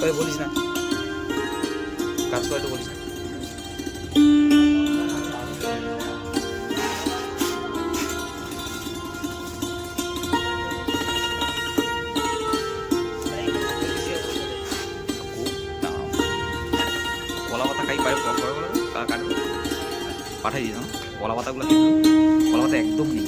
করে বলিস না। কাজ করে তো বলিস না। খাই পাঠাই দিই না কলা পাতাগুলো খেয়ে কলা পাতা একদম নেই।